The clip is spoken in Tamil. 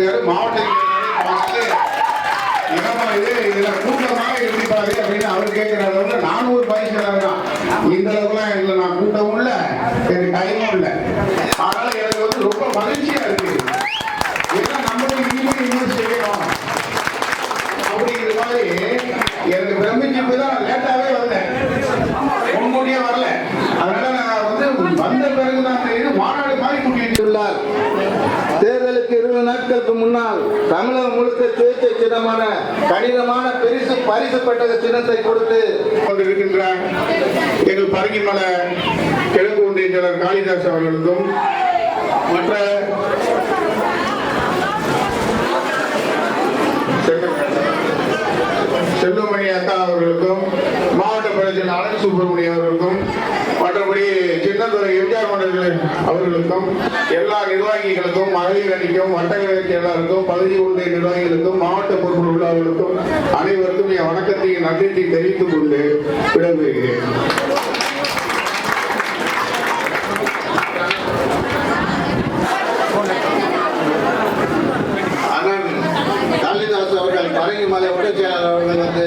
இருக்காரு மாவட்ட என்னம்மா இது இதுல கூட்டமாக இருந்திப்பாரு அப்படின்னு அவர் கேட்கிற அளவுல நான் ஒரு பயிற்சியாளர் தான். இந்த அளவுக்குலாம் இதுல நான் கூட்டமும் இல்லை எனக்கு டைமும் இல்லை. ஆனால் எனக்கு வந்து ரொம்ப மகிழ்ச்சியா இருக்கு. ஏன்னா நம்மளுக்கு இனிமே இன்னும் செய்யணும். அப்படிங்கிற எனக்கு பிரமிச்சு போய் தான் லேட்டாவே வந்தேன். முன்கூட்டியே வரல. அதனால நான் வந்து வந்த பிறகு தான் தெரியுது மாநாடு மாதிரி கூட்டிட்டு உள்ளார் தேர்தலுக்கு இருபது நாட்களுக்கு முன்னால் தமிழகம் முழுக்க சுயேட்சை சின்னமான கடினமான பெரிசு பரிசு பெட்டக சின்னத்தை கொடுத்து கொண்டிருக்கின்ற எங்கள் பரங்கிமல கிழக்கு ஒன்றிய செயலர் காளிதாஸ் அவர்களுக்கும் மற்ற சுப்பிரமணிய அவர்களுக்கும் மற்றபடி சின்னதுரை எம்ஜிஆர் மன்னர்கள் அவர்களுக்கும் எல்லா நிர்வாகிகளுக்கும் மகளிர் அணிக்கும் வட்டங்களுக்கு எல்லாருக்கும் பகுதி உள்ள நிர்வாகிகளுக்கும் மாவட்ட பொறுப்பில் உள்ளவர்களுக்கும் அனைவருக்கும் என் வணக்கத்தையும் நன்றியை தெரிவித்துக் கொண்டு விடைபெறுகிறேன். அண்ணன் காளிதாஸ் அவர்கள் பரங்கிமலை உடற்சியாளர் அவர்கள் வந்து